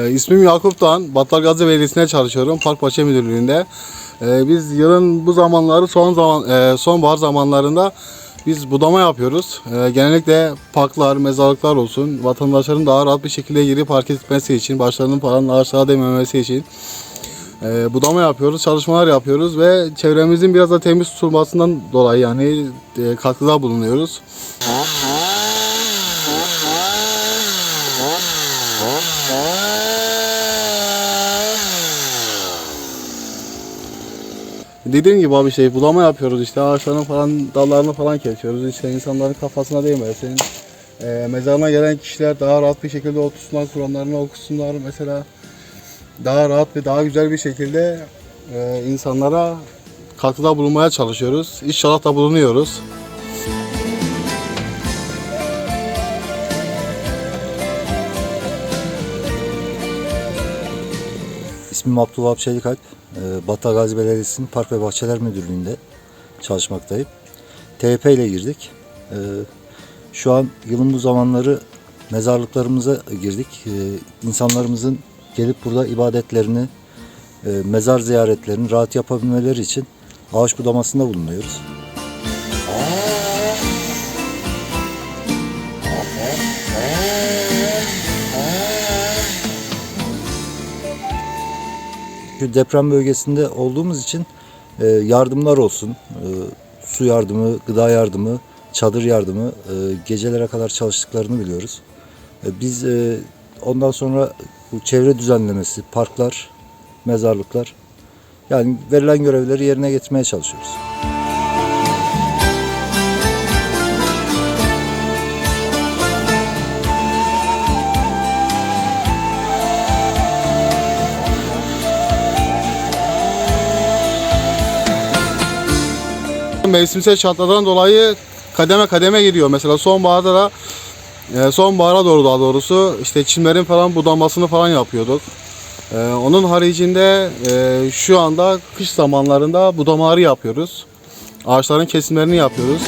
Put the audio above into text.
Ee, İsmim Yakup Doğan. Battalgazi Belediyesi'nde çalışıyorum. Park Bahçe Müdürlüğü'nde. Ee, biz yılın bu zamanları son zaman e, sonbahar zamanlarında biz budama yapıyoruz. Ee, genellikle parklar, mezarlıklar olsun. Vatandaşların daha rahat bir şekilde girip hareket etmesi için, başlarının falan aşağı değmemesi için e, budama yapıyoruz, çalışmalar yapıyoruz ve çevremizin biraz da temiz tutulmasından dolayı yani e, katkıda bulunuyoruz. Dediğim gibi abi şey budama yapıyoruz işte ağaçların falan dallarını falan kesiyoruz işte insanların kafasına değmesin. Ee, mezarına gelen kişiler daha rahat bir şekilde otursunlar, Kur'anlarını okusunlar mesela. Daha rahat ve daha güzel bir şekilde e, insanlara katkıda bulunmaya çalışıyoruz. İnşallah da bulunuyoruz. İsmim Abdullah Çelikalp. Ee, Batı Gazi Belediyesi'nin Park ve Bahçeler Müdürlüğü'nde çalışmaktayım. TYP ile girdik. Ee, Şu an yılın bu zamanları mezarlıklarımıza girdik. Ee, İnsanlarımızın gelip burada ibadetlerini, e, mezar ziyaretlerini rahat yapabilmeleri için ağaç budamasında bulunuyoruz. Şu deprem bölgesinde olduğumuz için e, yardımlar olsun, e, su yardımı, gıda yardımı, çadır yardımı e, gecelere kadar çalıştıklarını biliyoruz. E, biz e, ondan sonra bu çevre düzenlemesi, parklar, mezarlıklar yani verilen görevleri yerine getirmeye çalışıyoruz. Mevsimsel şartlardan dolayı kademe kademe gidiyor. Mesela sonbaharda da e, sonbahara doğru daha doğrusu işte çimlerin falan budanmasını falan yapıyorduk. E, onun haricinde e, şu anda kış zamanlarında budamaları yapıyoruz. Ağaçların kesimlerini yapıyoruz.